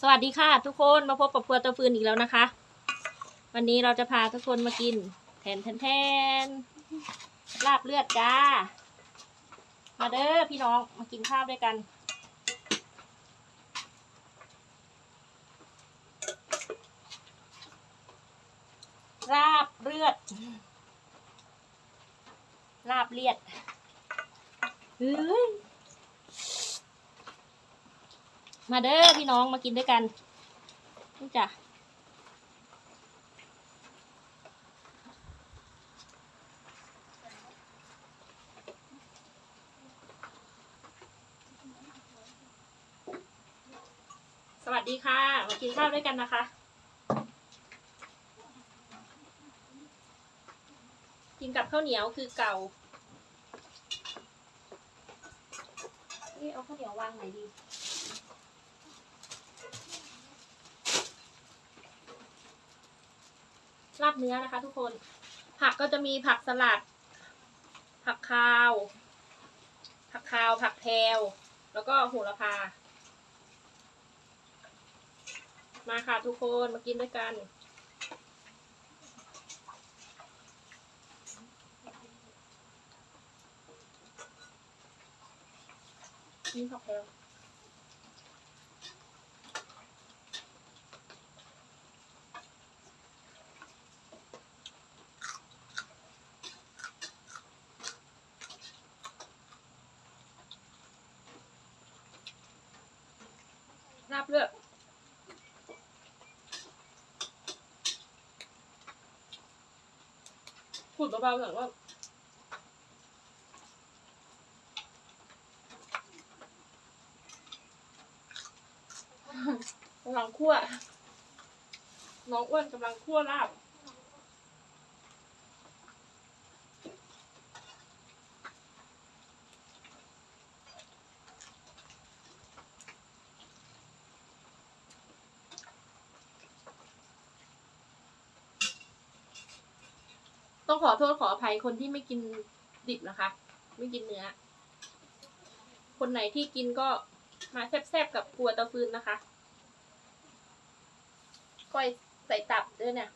สวัสดีค่ะ ทุกคนมาพบกับครัวตัวฟืนอีกแล้วนะคะ วันนี้เราจะพาทุกคนมากินแทนแทนแทนลาบเลือดจ้า มาเด้อพี่น้องมากินข้าวด้วยกัน ลาบเลือด ลาบเลียดเฮ้ย มาเด้อพี่น้องมากินด้วยกันนี่จ้ะสวัสดีค่ะ มากินข้าวด้วยกันนะคะ กินกับข้าวเหนียวคือเก่า นี่เอาข้าวเหนียววางไหนดี ลาบเนื้อนะคะ ทุกคน ผักก็จะมีผักสลัด ผักคาว ผักคาว ผักแพรวแล้วก็โหระพา มาค่ะทุกคนมากินด้วยกันนี่ผักแพรวาบเลือดพูดเบาๆหน่อยว่ากำลังคั่วน้องอ้วนกำลังคั่วลาบ ขอโทษขออภัยคนที่ไม่กินดิบนะคะ ไม่กินเนื้อ คนไหนที่กินก็มาแซ่บๆกับครัวเตาฟืนนะคะก้อยใส่ตับด้วยเนี่ย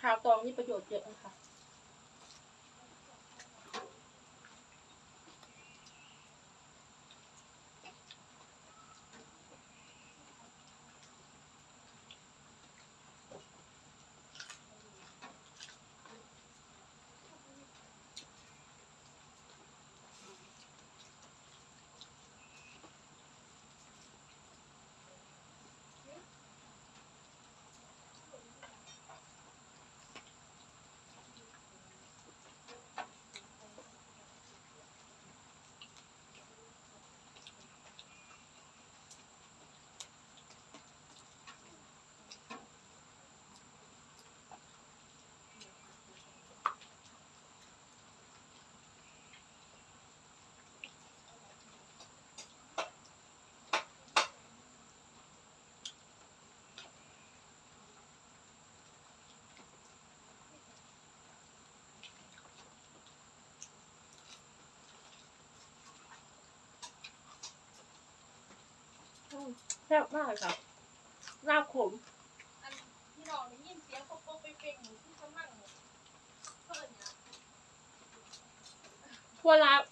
ขาวตองนี่ประโยชน์เยอะนะคะ อืมแซ่บมากเลยค่ะลาบขมอันพี่น้องได้ยินเสียงปกปกเป่งๆที่เขานั่งเพิ่นเนี่ยพวกลาบ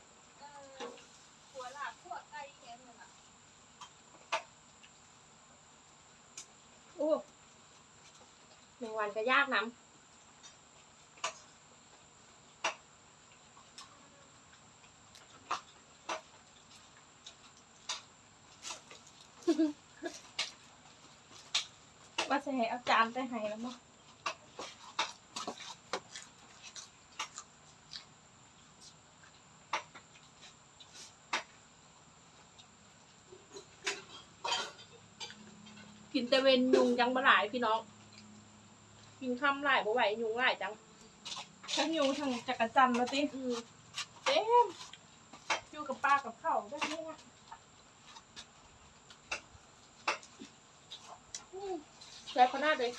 หัวหลาบหัวไก่แค่นั้นอะโอ้หนึ่งวันก็ยากน้ำ ว่าจะให้เอาจานไปให้แล้วมั้งกินแต่เวนยุงจังบ่หลายพี่น้อง กินข้ามหลายบ่ไหวยุงหลายจัง ทั้งยูทั้งจักรจันทร์มาติอืมเต็มอยู่กับปลากับข้าวแบบนี้นะ ใช้ขนาดเลย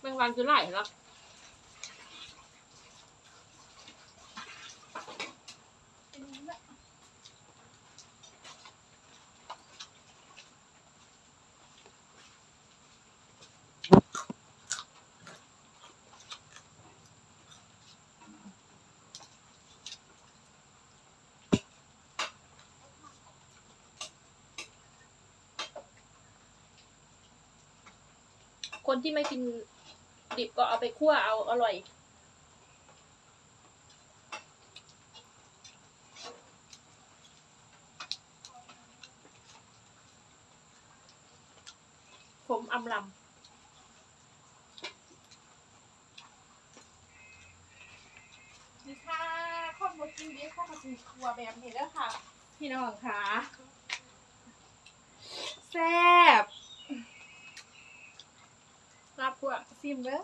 แมงวันคือหลเหรอว เป็นอย่างนี้แหละ คนที่ไม่กินดิบก็เอาไปคั่วเอาอร่อย ผมอำลนี่ค่ะข้าวหมดกินดีข้าวมากินครัวแบบนี้แล้วค่ะ พี่น้องค่ะ แซ่บำลาบคั่ว ซิมเด้อ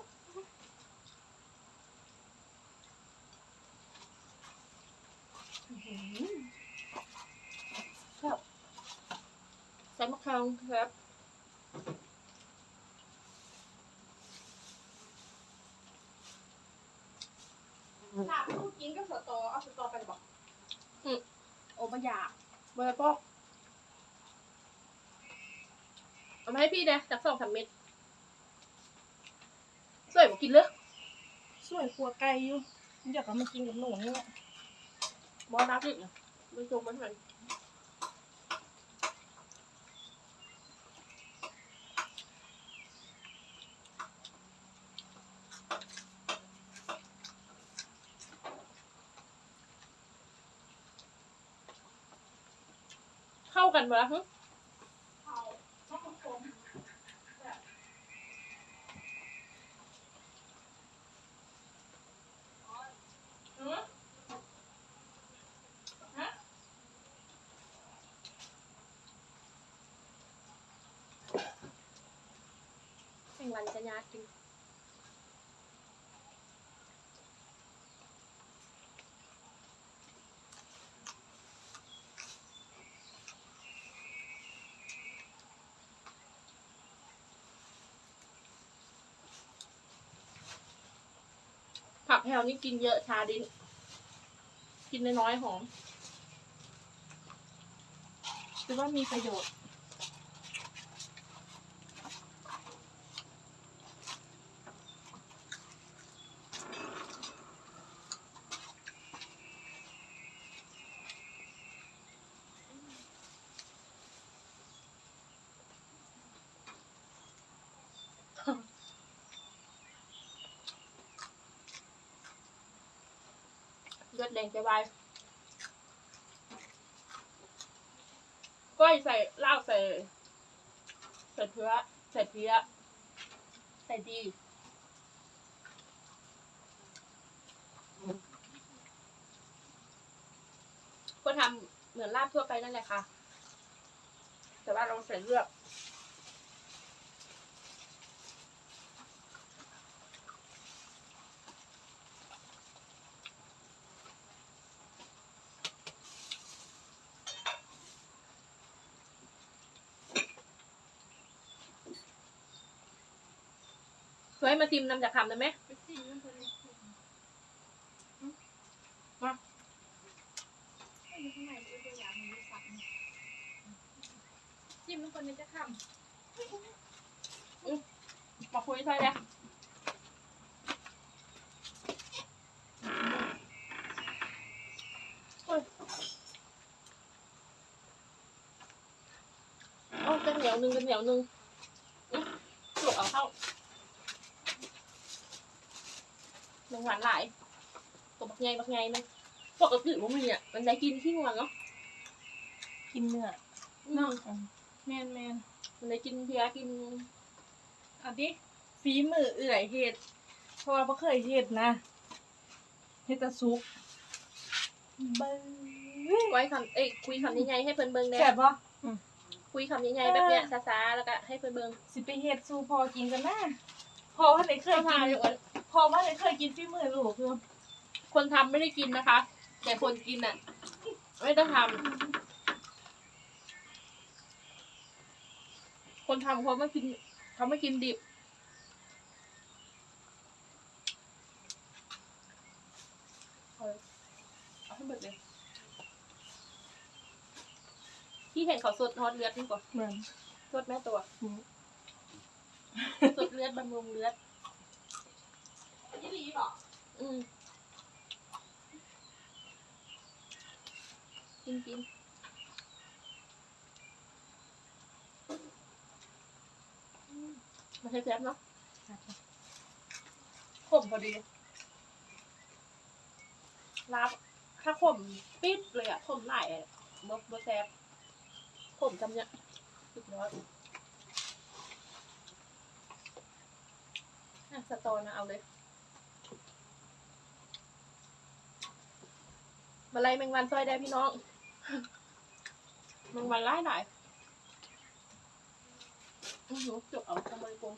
ใส่มะขามครับถามลูกกินก็สตอเอาสตอไปบอกโอ้บะหยาเบอร์ก็เอามาให้พี่นะจากสองสามเม็ด สวยบอกกินเลยสวยครัวไก่อยู่อยากเอามากินกับหนูนี่แหละบอนับอีกนะไม่ชมมันเหมือนเข้ากันหมดแล้วฮึ เอาข้าวผสม อืมฮะแข่ง วันจะยากจริงผักแถวนี้กินเยอะชาดิน กินน้อยๆหอมคือว่ามีประโยชน์ เลือดแดงจวายก้อยใส่เหล้าใส่ใส่เพื่อใส่เพี้ยใส่ดีก็ทำเหมือนลาบทั่วไปนั่นแหละค่ะ แต่ว่าเราใส่เลือก มาซิมน้ำจากคำได้ไหมไปซิมน้มาซิมน้ำคนลินจะคำมาคุยใายเลยเอาจนเหนียวหนึ่งจนเหนียวหนึ่ง หนึ่งหวานหลายตัวบักใหญ่บักใหญ่นึงปกติผมมีอะมันได้กินที่งวนเนาะกินเนื้อเนาะแมนแมนมันได้กินเพียกินเอาดิฝีมือเอื่อยเฮ็ดเพราะว่าบ่เคยเฮ็ดนะเฮ็ดแต่ซุปเบิ้งไว้คำเอ้ยคุยคำใหญ่ๆให้เพิ่นเบิ่งแน่แซ่บบ่คุยคำใหญ่ๆแบบเนี้ยซาๆแล้วก็ให้เพิ่นเบิ่งสิไปเฮ็ดสู่พอกินกันนะพอว่าได้เคยพากินเดี๋ยวก่อน พอว่าได้เคยกินฝีมือลูกคือคนทำไม่ได้กินนะคะ แต่คนกินอะ ไม่ต้องทำคนทำเขาไม่กินเขาไม่กินดิบ เอาเลยเอาให้หมดเลยพี่เห็นเขาสดทอดเลือดนี่ก่อนเหมือน สดแม่ตัว อืม สดเลือดบำรุงเลือด ยี่หลีบ่อืมกินกินอืมมาใช้แซ่บเนาะขมพอดีลาบถ้าขมปิดเลยอะขมหลายอะบกบแซ่บขมจำเนี่ยสุดยอดอะสตอนะเอาเลย มาไล่แมงวันซอยได้พี่น้องแมงวันไล่หน่อยอื้อหือจบเอาทำไมกลม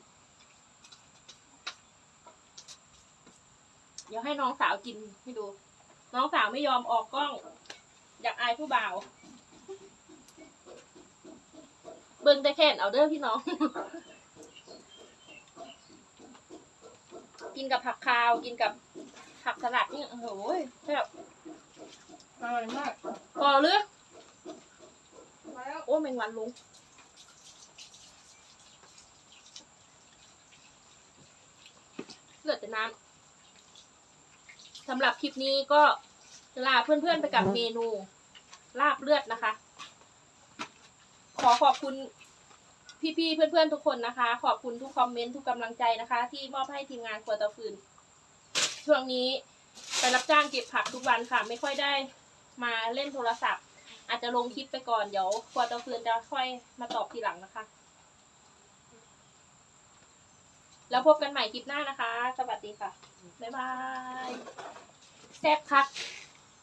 เดี๋ยวให้น้องสาวกินให้ดู น้องสาวไม่ยอมออกกล้อง อยากอายผู้บ่าว เบิ่งแต่แค่นเอาเด้อพี่น้อง กินกับผักคาว กินกับผักสลัดนี่โอ้โหแซ่บ อร่อยมากพอหรือมาแล้วโอ้แมงวันลุงเลือดแต่น้ำสำหรับคลิปนี้ก็ลาเพื่อนๆไปกับเมนู ลาบเลือดนะคะ ขอขอบคุณพี่ๆเพื่อนๆทุกคนนะคะ ขอบคุณทุกคอมเมนต์ทุกกำลังใจนะคะ ที่มอบให้ทีมงานครัวเตาฟืน ช่วงนี้ไปรับจ้างเก็บผักทุกวันค่ะ ไม่ค่อยได้ มาเล่นโทรศัพท์ อาจจะลงคลิปไปก่อนเดี๋ยวครัวเตาฟืนจะค่อยมาตอบทีหลังนะคะ แล้วพบกันใหม่คลิปหน้านะคะ สวัสดีค่ะ บ๊ายบายแซ่บคัก